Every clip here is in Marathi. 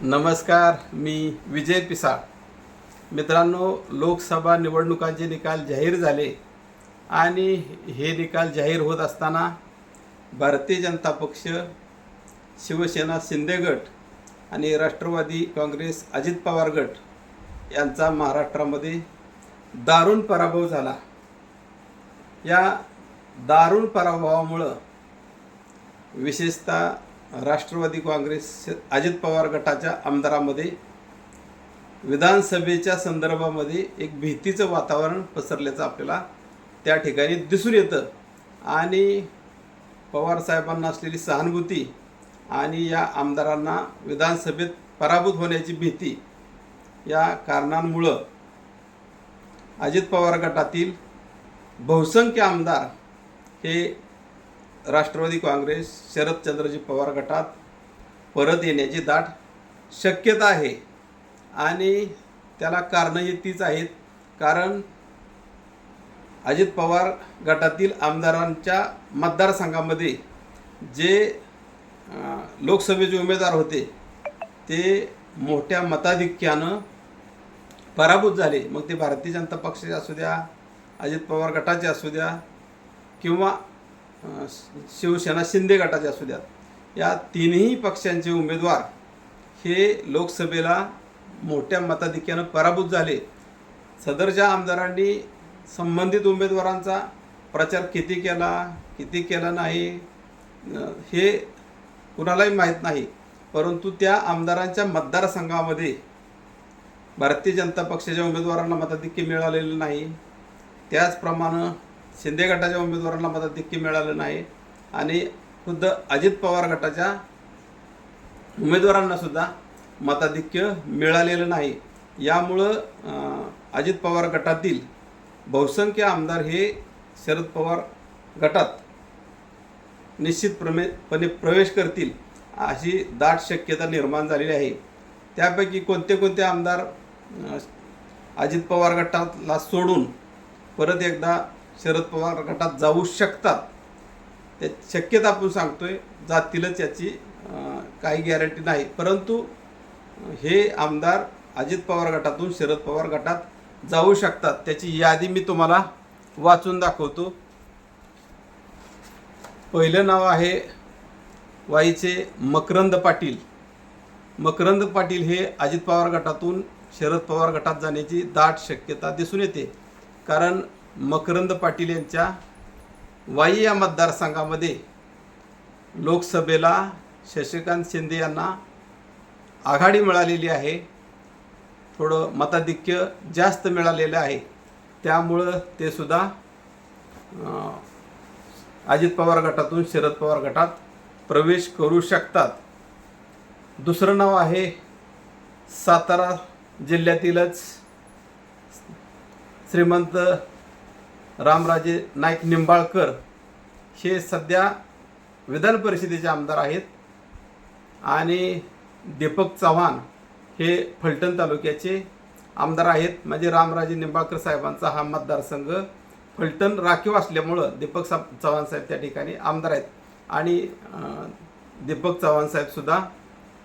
नमस्कार मी विजय पिसाळ. मित्रांनो लोकसभा निवडणुकांचे निकाल जाहीर झाले आणि हे निकाल जाहीर होत असताना भारतीय जनता पक्ष शिवसेना शिंदे गट आणि राष्ट्रवादी काँग्रेस अजित पवार गट यांचा महाराष्ट्रामध्ये दारुण पराभव झाला. या दारुण पराभवामुळं विशेषतः राष्ट्रवादी काँग्रेस अजित पवार गटाच्या आमदारामध्ये विधानसभेच्या संदर्भामध्ये एक भीतीचं वातावरण पसरल्याचं आपल्याला त्या ठिकाणी दिसून येतं. आणि पवारसाहेबांना असलेली सहानुभूती आणि या आमदारांना विधानसभेत पराभूत होण्याची भीती या कारणांमुळं अजित पवार गटातील बहुसंख्य आमदार हे राष्ट्रवादी काँग्रेस शरदचंद्रजी पवार गटात परत येण्याची दाट शक्यता आहे. आणि त्याला कारणंही तीच आहेत. कारण अजित पवार गटातील आमदारांच्या मतदारसंघामध्ये जे लोकसभेचे उमेदवार होते ते मोठ्या मताधिक्यानं पराभूत झाले. मग ते भारतीय जनता पक्षाचे असू द्या अजित पवार गटाचे असू द्या किंवा शिवसेना शिंदे गटाचे असू द्यात. या तिन्ही पक्षांचे उमेदवार हे लोकसभेला मोठ्या मताधिक्यानं पराभूत झाले. सदरच्या आमदारांनी संबंधित उमेदवारांचा प्रचार किती केला किती केला नाही हे कुणालाही माहीत नाही. परंतु त्या आमदारांच्या मतदारसंघामध्ये भारतीय जनता पक्षाच्या उमेदवारांना मताधिक्य मिळालेलं नाही. त्याचप्रमाणे शिंदे गटाच्या उमेदवारांना मताधिक्य मिळालं नाही. आणि खुद्द अजित पवार गटाच्या उमेदवारांना सुद्धा मताधिक्य मिळालेलं नाही. यामुळं अजित पवार गटातील बहुसंख्य आमदार हे शरद पवार गटात निश्चितप्रमेपणे प्रवेश करतील अशी दाट शक्यता निर्माण झालेली आहे. त्यापैकी कोणते कोणते आमदार अजित पवार गटाला सोडून परत एकदा शरद पवार गटात जाऊ शकतात त्या शक्यता आपण सांगतोय जातीलच याची काही गॅरंटी नाही परंतु हे आमदार अजित पवार गटातून शरद पवार गटात जाऊ शकतात. त्याची यादी मी तुम्हाला वाचून दाखवतो. पहिलं नाव आहे वाईचे मकरंद पाटील. मकरंद पाटील हे अजित पवार गटातून शरद पवार गटात जाण्याची दाट शक्यता दिसून येते. कारण मकरंद पाटील यांच्या वाई या मतदारसंघामध्ये लोकसभेला शशिकांत शिंदे यांना आघाडी मिळालेली आहे. थोडं मताधिक्य जास्त मिळालेलं आहे. त्यामुळं ते सुद्धा अजित पवार गटातून शरद पवार गटात प्रवेश करू शकतात. दुसरं नाव आहे सातारा जिल्ह्यातीलच श्रीमंत रामराजे नाईक निंबाळकर हे सध्या विधान परिषदेचे आमदार आहेत. आणि दीपक चव्हाण हे फलटण तालुक्याचे आमदार आहेत. म्हणजे रामराजे निंबाळकर साहेबांचा हा मतदारसंघ फलटण राखीव असल्यामुळं दीपक सा चव्हाण साहेब त्या ठिकाणी आमदार आहेत. आणि दीपक चव्हाण साहेबसुद्धा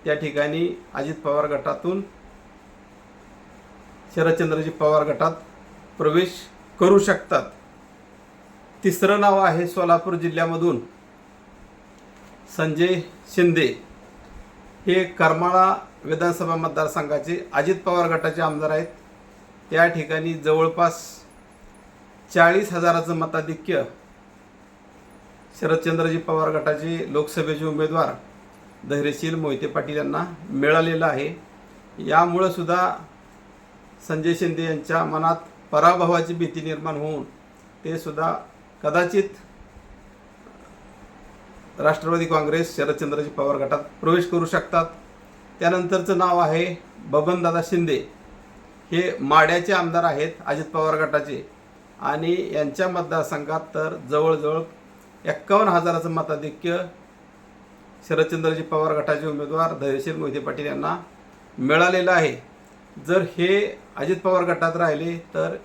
त्या ठिकाणी अजित पवार गटातून शरदचंद्रजी पवार गटात प्रवेश करू शकतात. तिसरं नाव आहे सोलापूर जिल्ह्यामधून संजय शिंदे. हे करमाळा विधानसभा मतदारसंघाचे अजित पवार गटाचे आमदार आहेत. त्या ठिकाणी जवळपास चाळीस हजाराचं मताधिक्य शरदचंद्रजी पवार गटाचे लोकसभेचे उमेदवार धैर्यशील मोहिते पाटील यांना मिळालेलं आहे. यामुळं सुद्धा संजय शिंदे यांच्या मनात पराभवाची भीती निर्माण होऊन ते सुद्धा कदाचित राष्ट्रवादी काँग्रेस शरदचंद्रजी पवार गटात प्रवेश करू शकतात. त्यानंतरचं नाव आहे बबनदादा शिंदे. हे माड्याचे आमदार आहेत अजित पवार गटाचे. आणि यांच्या मतदारसंघात तर जवळजवळ एक्कावन्न हजाराचं मताधिक्य शरदचंद्रजी पवार गटाचे उमेदवार धैर्यशील मोहिते पाटील यांना मिळालेलं आहे. जर हे अजित पवार गटात राहिले तर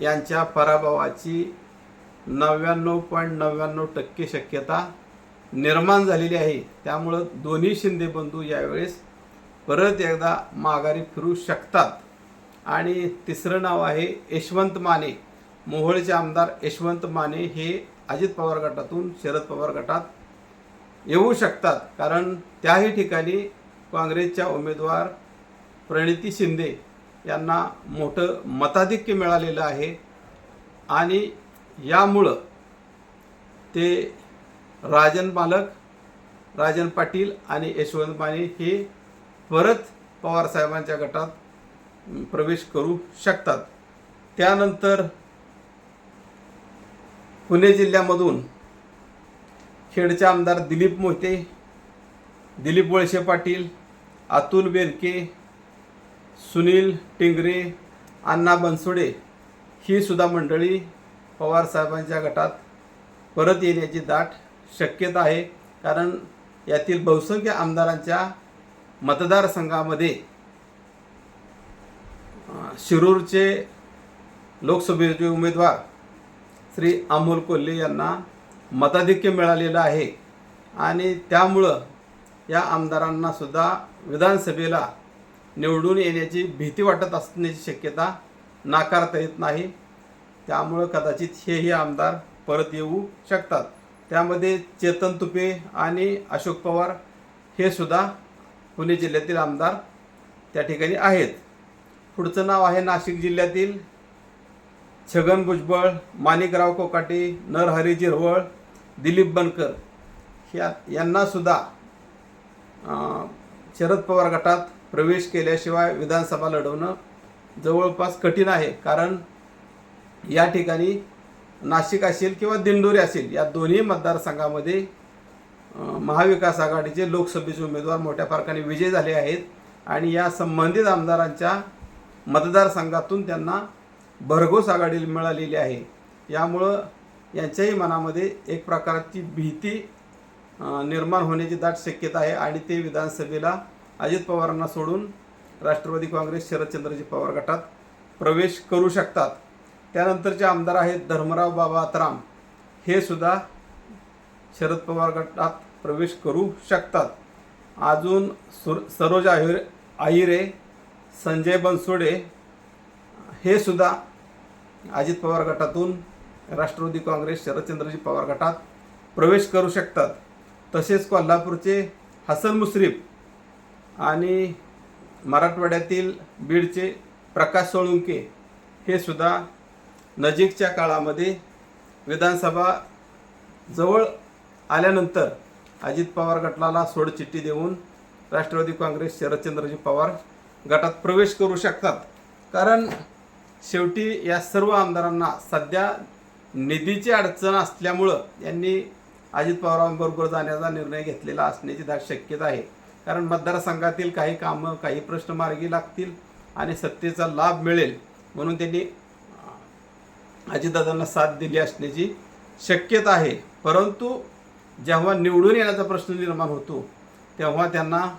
यांच्या पराभवाची नव्याण्णव पॉईंट नव्याण्णव टक्के शक्यता निर्माण झालेली आहे. त्यामुळं दोन्ही शिंदे बंधू यावेळेस परत एकदा माघारी फिरू शकतात. आणि तिसरं नाव आहे यशवंत माने. मोहोळचे आमदार यशवंत माने हे अजित पवार गटातून शरद पवार गटात येऊ शकतात. कारण त्याही ठिकाणी काँग्रेसच्या उमेदवार प्रणिती शिंदे यांना मोठं मताधिक्य मिळालेलं आहे. आणि यामुळं ते राजन मालक राजन पाटील आणि यशवंत माने हे परत पवारसाहेबांच्या गटात प्रवेश करू शकतात. त्यानंतर पुणे जिल्ह्यामधून खेडचे आमदार दिलीप मोहिते दिलीप वळसे पाटील अतुल बेनके सुनील टिंगरे अण्णा बनसोडे ही सुद्धा मंडळी पवार साहेबांच्या गटात परत येण्याची दाट शक्यता आहे. कारण यातील बहुसंख्य आमदारांच्या मतदारसंघामध्ये शिरूरचे लोकसभेचे उमेदवार श्री अमोल कोल्हे यांना मताधिक्य मिळालेलं आहे. आणि त्यामुळं या आमदारांना सुद्धा विधानसभेला निवडून येण्याची भीती वाटत असण्याची शक्यता नाकारता येत नाही. त्यामुळं कदाचित हेही आमदार परत येऊ शकतात. त्यामध्ये चेतन तुपे आणि अशोक पवार हे सुद्धा पुणे जिल्ह्यातील आमदार त्या ठिकाणी आहेत. पुढचं नाव आहे नाशिक जिल्ह्यातील छगन भुजबळ माणिकराव कोकाटे नरहरी जिरवळ दिलीप बनकर. ह्या यांना सुद्धा शरद पवार गटात प्रवेश केल्याशिवाय विधानसभा लढवणं जवळपास कठीण आहे. कारण या ठिकाणी नाशिक असेल किंवा दिंडोरी असेल या दोन्ही मतदारसंघामध्ये महाविकास आघाडीचे लोकसभेचे उमेदवार मोठ्या फरकाने विजय झाले आहेत आणि या संबंधित आमदारांच्या मतदारसंघातून त्यांना भरघोस आघाडी मिळालेली आहे. यामुळं यांच्याही मनामध्ये एक प्रकारची भीती निर्माण होण्याची दाट शक्यता आहे आणि ते विधानसभेला अजित पवारांना सोडून राष्ट्रवादी काँग्रेस शरदचंद्रजी पवार गटात प्रवेश करू शकतात. त्यानंतरचे आमदार आहेत धर्मराव बाबा आतराम. हे सुद्धा शरद पवार गटात प्रवेश करू शकतात. अजून सुर सरोज आहिर आहिरे संजय बनसोडे हे सुद्धा अजित पवार गटातून राष्ट्रवादी काँग्रेस शरदचंद्रजी पवार गटात प्रवेश करू शकतात. तसेच कोल्हापूरचे हसन मुश्रीफ आणि मराठवाड्यातील बीडचे प्रकाश सोळुंके हे सुद्धा नजीकच्या काळामध्ये विधानसभा जवळ आल्यानंतर अजित पवार गटाला सोडचिठ्ठी देऊन राष्ट्रवादी काँग्रेस शरदचंद्रजी पवार गटात प्रवेश करू शकतात. कारण शेवटी या सर्व आमदारांना सध्या निधीची अडचण असल्यामुळं यांनी अजित पवारांबरोबर जाण्याचा निर्णय घेतलेला असण्याची दाट शक्यता आहे. कारण मतदारसंघातील काही कामं काही प्रश्न मार्गी लागतील आणि सत्तेचा लाभ मिळेल म्हणून त्यांनी अजितदादांना साथ दिली असण्याची शक्यता आहे. परंतु जेव्हा निवडून येण्याचा प्रश्न निर्माण होतो तेव्हा त्यांना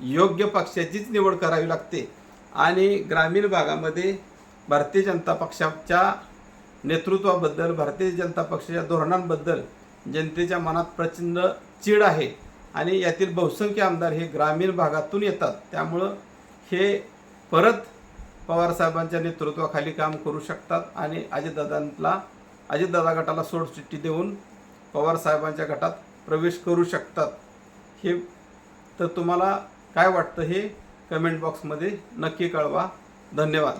योग्य पक्षाचीच निवड करावी लागते. आणि ग्रामीण भागामध्ये भारतीय जनता पक्षाच्या नेतृत्वाबद्दल भारतीय जनता पक्षाच्या धोरणांबद्दल जनतेच्या मनात प्रचंड चीड आहे. आणि यातील बहुसंख्य आमदार हे ग्रामीण भागातून येतात. त्यामुळं हे परत पवारसाहेबांच्या नेतृत्वाखाली काम करू शकतात आणि अजितदादांना अजितदादा गटाला सोडचिठ्ठी देऊन पवारसाहेबांच्या गटात प्रवेश करू शकतात. हे तर तुम्हाला काय वाटतं हे कमेंट बॉक्समध्ये नक्की कळवा. धन्यवाद.